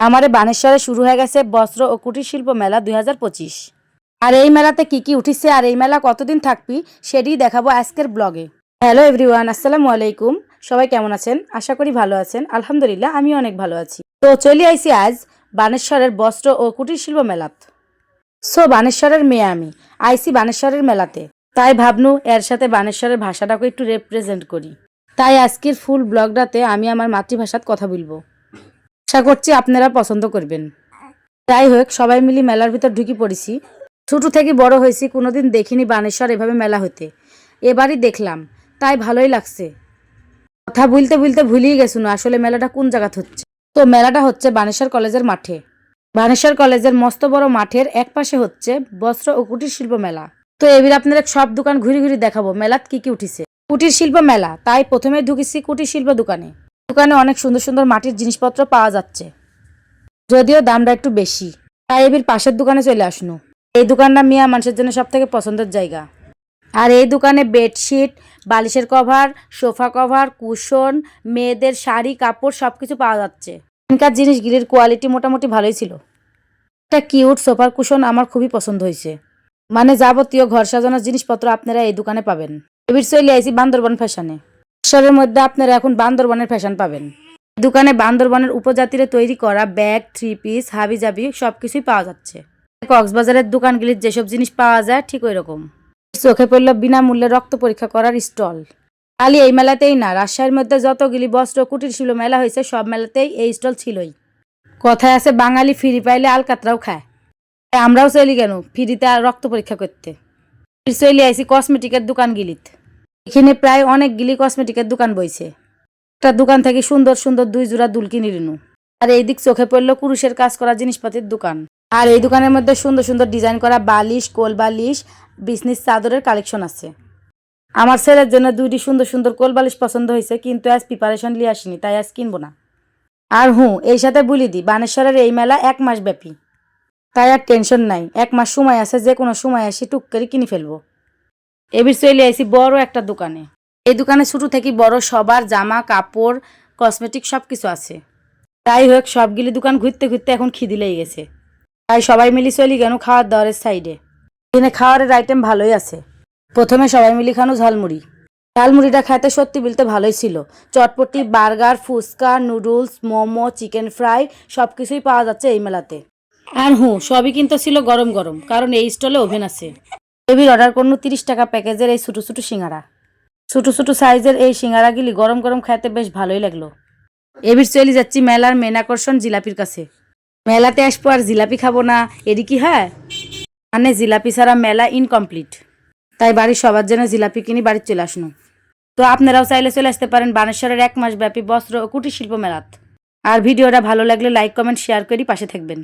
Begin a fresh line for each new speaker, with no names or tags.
আমারে বানেশ্বরে শুরু হয়ে গেছে বস্ত্র ও কুটির শিল্প মেলা দুই হাজার পঁচিশ। আর এই মেলাতে কি কি উঠিছে আর এই মেলা কতদিন থাকবি সেটাই দেখাবো আজকের ব্লগে। হ্যালো এভরিওয়ান, আসসালামু আলাইকুম। সবাই কেমন আছেন? আশা করি ভালো আছেন। আলহামদুলিল্লাহ আমি অনেক ভালো আছি। তো চলে আইছি আজ বানেশ্বরের বস্ত্র ও কুটির শিল্প মেলাত। সো বানেশ্বরের মেয়ে আমি। আইসি বানেশ্বরের মেলাতে। তাই ভাবনু, এর সাথে বানেশ্বরের ভাষাটাকে একটু রিপ্রেজেন্ট করি। তাই আজকের ফুল ব্লগটাতে আমি আমার মাতৃভাষাত কথা বলব। আশা করছি আপনারা পছন্দ করবেন। যাই হোক, সবাই মিলে মেলার ভিতর ঢুকি পড়েছি। ছোট থেকে বড় হয়েছি, কোনোদিন দেখিনি বানেশ্বর এভাবে মেলা হতে। এবারই দেখলাম, তাই ভালোই লাগছে। কথা বলতে বলতে ভুলিয়ে গেছুন আসলে মেলাটা কোন জায়গাত হচ্ছে? তো মেলাটা হচ্ছে বানেশ্বর কলেজের মাঠে। বানেশ্বর কলেজের মস্ত বড় মাঠের এক পাশে হচ্ছে বস্ত্র ও কুটির শিল্প মেলা। তো এবার আপনারা সব দোকান ঘুরে ঘুরে দেখাবো, মেলাত কি কি উঠিছে। কুটির শিল্প মেলা, তাই প্রথমে ঢুকেছি কুটির শিল্প দোকানে। দোকানে অনেক সুন্দর সুন্দর মাটির জিনিসপত্র পাওয়া যাচ্ছে। যদিও দামটা একটু বেশি। তাই এবির পাশের দোকানে চলে আসনু। এই দোকানটা মিয়া মানুষের জন্য সব থেকে পছন্দের জায়গা। আর এই দোকানে বেডশিট, বালিশের কভার, সোফা কভার, কুশন, মেয়েদের শাড়ি, কাপড় সব কিছু পাওয়া যাচ্ছে। এখানকার জিনিসগুলির কোয়ালিটি মোটামুটি ভালোই ছিল। একটা কিউট সোফার কুশন আমার খুবই পছন্দ হয়েছে। মানে যাবতীয় ঘর সাজানোর জিনিসপত্র আপনারা এই দোকানে পাবেন। এবির চলে আইছি বান্দরবান ফ্যাশনে। শহরের মধ্যে আপনারা এখন বান্দরবনের ফ্যাশন পাবেন। দোকানে বান্দরবনের উপজাতিরে তৈরি করা ব্যাগ থ্রি পিস হাবি জাবি সব কিছুই পাওয়া যাচ্ছে। কক্সবাজারের দোকানগুলির যেসব জিনিস পাওয়া যায় ঠিক ওই রকম চোখে পড়ল বিনামূল্যে রক্ত পরীক্ষা করার স্টল। খালি এই মেলাতেই না, রাজশাহীর মধ্যে যতগুলি বস্ত্র, কুটির শিল্প মেলা হয়েছে, সব মেলাতেই এই স্টল ছিলই। কথায় আছে, বাঙালি ফিরি পাইলে আলকাতরাও খায়। আমরাও চলি কেন, ফিরিতে রক্ত পরীক্ষা করতে। চলি আইসি কসমেটিকের দোকান গিলিত এখানে প্রায় অনেকগুলি কসমেটিকের দোকান বইছে। একটা দোকান থেকে সুন্দর সুন্দর দুই জোড়া দুল কিনে নিনু। আর এই দিক চোখে পড়ল কুরুষের কাজ করা জিনিসপাতির দোকান। আর এই দোকানের মধ্যে সুন্দর সুন্দর ডিজাইন করা বালিশ, কোল বালিশ, বিজনেস চাদরের কালেকশন আছে। আমার ছেলের জন্য দুইটি সুন্দর সুন্দর কোল বালিশ পছন্দ হয়েছে, কিন্তু আজ প্রিপারেশন নিয়ে আসিনি, তাই আজ কিনবো না। আর হুঁ, এই সাথে বলি দি, বানেশ্বরের এই মেলা এক মাস ব্যাপী। তাই আর টেনশন নাই, এক মাস সময় আছে যে কোনো সময় আসি টুক করে কিনে ফেলব। এবির চলে আইসি বড় একটা দোকানে। এই দোকানে ছোটো থেকে বড় সবার জামা, কাপড় কসমেটিক সব কিছু আছে। তাই হোক, সবগুলি দোকান ঘুরতে ঘুরতে এখন খিদি লেগে গেছে। তাই সবাই মিলি চলি কেন খাওয়ার দাওয়ারের সাইডে এখানে খাওয়ারের আইটেম ভালোই আছে। প্রথমে সবাই মিলি খানো ঝালমুড়ি। ঝালমুড়িটা খেতে সত্যি বলতে ভালোই ছিল। Chotpoti, burger, fuchka, noodles, momo, chicken fry সব কিছুই পাওয়া যাচ্ছে এই মেলাতে। আর হুঁ, সবই কিন্তু ছিল গরম গরম, কারণ এই স্টলে ওভেন আছে। এবির অর্ডার করুন তিরিশ টাকা প্যাকেজের এই ছোটো ছোটো সিঙ্গারা। ছোটো ছোটো সাইজের এই সিঙ্গারাগুলি গরম গরম খাইতে বেশ ভালোই লাগল। এবির চলে যাচ্ছি মেলার মেন আকর্ষণ জিলাপির কাছে। মেলাতে আসব আর জিলাপি খাব না এটি কি হ্যাঁ? মানে জিলাপি ছাড়া মেলা ইনকমপ্লিট তাই বাড়ির সবার জন্য জিলাপি কিনি বাড়ির চলে আসনো। তো আপনারাও চাইলে চলে আসতে পারেন বানেশ্বরের এক মাস ব্যাপী বস্ত্র ও কুটির শিল্প মেলাত। আর ভিডিওটা ভালো লাগলে লাইক কমেন্ট শেয়ার করি পাশে থাকবেন।